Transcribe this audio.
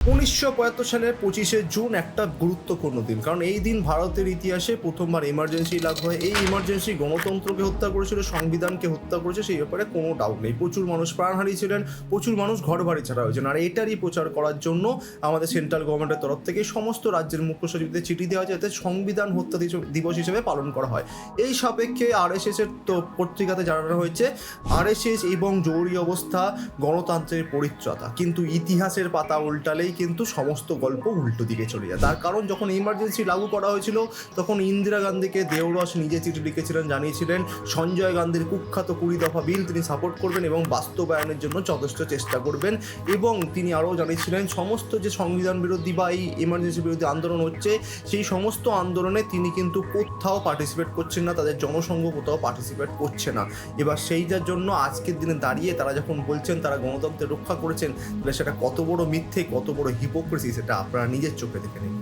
উনিশশো সালের পঁচিশে জুন একটা গুরুত্বপূর্ণ দিন, কারণ এই দিন ভারতের ইতিহাসে প্রথমবার এমার্জেন্সি লাগু হয়। এই এমার্জেন্সি গণতন্ত্রকে হত্যা করেছিল, সংবিধানকে হত্যা করেছে, সেই ব্যাপারে কোনো ডাউট নেই। প্রচুর মানুষ প্রাণ হারিয়েছিলেন, প্রচুর মানুষ ঘর বাড়ি ছাড়া হয়েছেন। আর এটারই প্রচার করার জন্য আমাদের সেন্ট্রাল গভর্নমেন্টের তরফ থেকে সমস্ত রাজ্যের মুখ্য সচিবদের চিঠি দেওয়া হয়েছে যাতে সংবিধান হত্যা দিবস হিসেবে পালন করা হয়। এই সাপেক্ষে আরএসএস এর তো পত্রিকাতে জানানো হয়েছে আরএসএস এবং জরুরি অবস্থা গণতন্ত্রের পরিত্রাতা কিন্তু ইতিহাসের পাতা উল্টালেই কিন্তু সমস্ত গল্প উল্টো দিকে চলে যায়। তার কারণ যখন ইমার্জেন্সি লাগু করা হয়েছিল, তখন ইন্দিরা গান্ধীকে দেওরস নিজে চিঠি লিখেছিলেন, জানিয়েছিলেন, সঞ্জয় গান্ধীর কুখ্যাত কুড়ি দফা বিল তিনি সাপোর্ট করবেন এবং বাস্তবায়নের জন্য যথেষ্ট চেষ্টা করবেন এবং তিনি আরও জানিয়েছিলেন, সমস্ত যে সংবিধান বিরোধী বা এই ইমার্জেন্সি বিরোধী আন্দোলন হচ্ছে, সেই সমস্ত আন্দোলনে তিনি কিন্তু কোথাও পার্টিসিপেট করছেন না, তাদের জনসংঘ কোথাও পার্টিসিপেট করছে না। এবার সেইটার জন্য আজকের দিনে দাঁড়িয়ে তারা যখন বলছেন, তারা গণতন্ত্রের রক্ষা করেছেন, তাহলে সেটা কত বড় মিথ্যে, কত বড় হিপোক্রেসি সেটা আপনারা নিজের চোখে দেখে নিন।